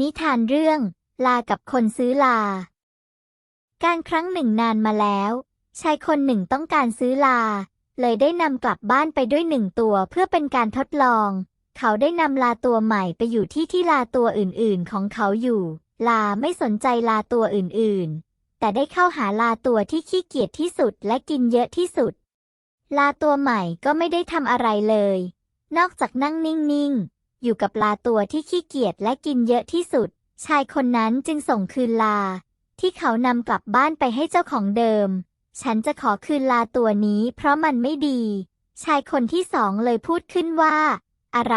นิทานเรื่อง ลากับคนซื้อลา การครั้งหนึ่งนานมาแล้ว ชายคนหนึ่งต้องการซื้อลา เลยได้นำกลับบ้านไปด้วยหนึ่งตัวเพื่อเป็นการทดลอง เขาได้นำลาตัวใหม่ไปอยู่ที่ที่ลาตัวอื่นๆ ของเขาอยู่ ลาไม่สนใจลาตัวอื่นๆ แต่ได้เข้าหาลาตัวที่ขี้เกียจที่สุดและกินเยอะที่สุด ลาตัวใหม่ก็ไม่ได้ทำอะไรเลย นอกจากนั่งนิ่งๆ อยู่กับลาตัวที่ขี้เกียจและกินเยอะที่สุด ชายคนนั้นจึงส่งคืนลา ที่เขานำกลับบ้านไปให้เจ้าของเดิม ฉันจะขอคืนลาตัวนี้เพราะมันไม่ดี ชายคนที่สองเลยพูดขึ้นว่า อะไร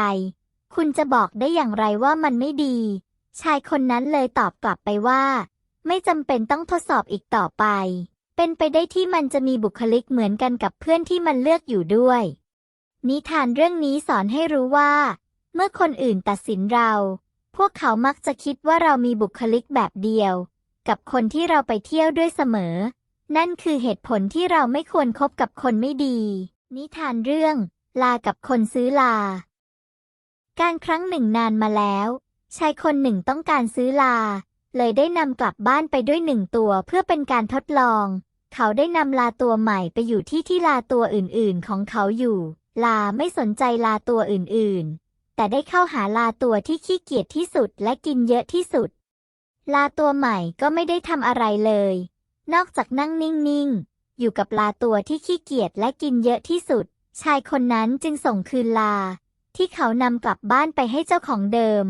คุณจะบอกได้อย่างไรว่ามันไม่ดี ชายคนนั้นเลยตอบกลับไปว่า ไม่จำเป็นต้องทดสอบอีกต่อไป เป็นไปได้ที่มันจะมีบุคลิกเหมือนกันกับเพื่อนที่มันเลือกอยู่ด้วย นิทานเรื่องนี้สอนให้รู้ว่า เมื่อคนอื่นตัดสินเรา พวกเขามักจะคิดว่าเรามีบุคลิกแบบเดียว กับคนที่เราไปเที่ยวด้วยเสมอ นั่นคือเหตุผลที่เราไม่ควรคบกับคนไม่ดี นิทานเรื่อง ลากับคนซื้อลา การครั้งหนึ่งนานมาแล้ว ชายคนหนึ่งต้องการซื้อลา เลยได้นำกลับบ้านไปด้วยหนึ่งตัวเพื่อเป็นการทดลอง เขาได้นำลาตัวใหม่ไปอยู่ที่ที่ลาตัวอื่นๆ ของเขาอยู่ ลาไม่สนใจลาตัวอื่นๆ แต่ได้เข้าหาลาตัวที่ขี้เกียจที่สุดและกินเยอะที่สุด ลาตัวใหม่ก็ไม่ได้ทำอะไรเลย นอกจากนั่งนิ่งๆ อยู่กับลาตัวที่ขี้เกียจและกินเยอะที่สุด ชายคนนั้นจึงส่งคืนลา ที่เขานำกลับบ้านไปให้เจ้าของเดิม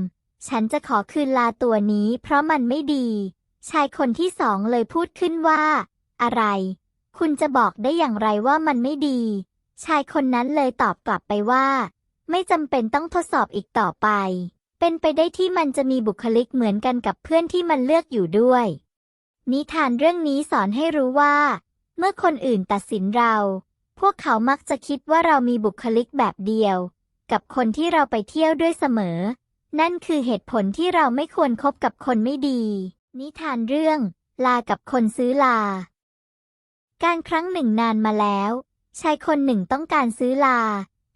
ฉันจะขอคืนลาตัวนี้เพราะมันไม่ดี ชายคนที่สองเลยพูดขึ้นว่า อะไร คุณจะบอกได้อย่างไรว่ามันไม่ดี ชายคนนั้นเลยตอบกลับไปว่า ไม่จำเป็นต้องทดสอบอีกต่อไป เป็นไปได้ที่มันจะมีบุคลิกเหมือนกันกับเพื่อนที่มันเลือกอยู่ด้วย นิทานเรื่องนี้สอนให้รู้ว่า เมื่อคนอื่นตัดสินเรา พวกเขามักจะคิดว่าเรามีบุคลิกแบบเดียว กับคนที่เราไปเที่ยวด้วยเสมอ นั่นคือเหตุผลที่เราไม่ควรคบกับคนไม่ดี นิทานเรื่อง ลากับคนซื้อลา การครั้งหนึ่งนานมาแล้วชายคนหนึ่งต้องการซื้อลา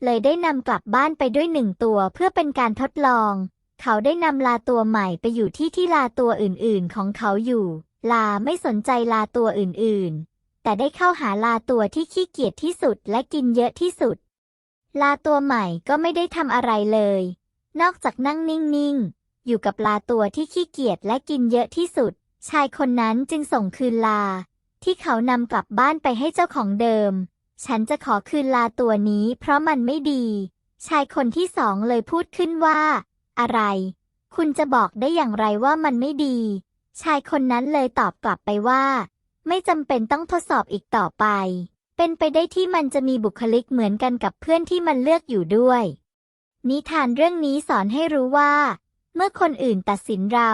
เลยได้นำกลับบ้านไปด้วยหนึ่งตัวเพื่อเป็นการทดลอง เขาได้นำลาตัวใหม่ไปอยู่ที่ที่ลาตัวอื่นๆ ของเขาอยู่ ลาไม่สนใจลาตัวอื่นๆ แต่ได้เข้าหาลาตัวที่ขี้เกียจที่สุดและกินเยอะที่สุด ลาตัวใหม่ก็ไม่ได้ทำอะไรเลย นอกจากนั่งนิ่งๆ อยู่กับลาตัวที่ขี้เกียจและกินเยอะที่สุด ชายคนนั้นจึงส่งคืนลา ที่เขานำกลับบ้านไปให้เจ้าของเดิม ฉันจะขอคืนลาตัวนี้เพราะมันไม่ดี ชายคนที่สองเลยพูดขึ้นว่า อะไร คุณจะบอกได้อย่างไรว่ามันไม่ดี ชายคนนั้นเลยตอบกลับไปว่า ไม่จำเป็นต้องทดสอบอีกต่อไป เป็นไปได้ที่มันจะมีบุคลิกเหมือนกันกับเพื่อนที่มันเลือกอยู่ด้วย นิทานเรื่องนี้สอนให้รู้ว่า เมื่อคนอื่นตัดสินเรา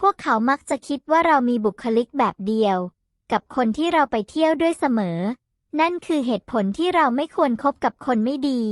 พวกเขามักจะคิดว่าเรามีบุคลิกแบบเดียว กับคนที่เราไปเที่ยวด้วยเสมอ นั่นคือเหตุผลที่เราไม่ควรคบกับคนไม่ดี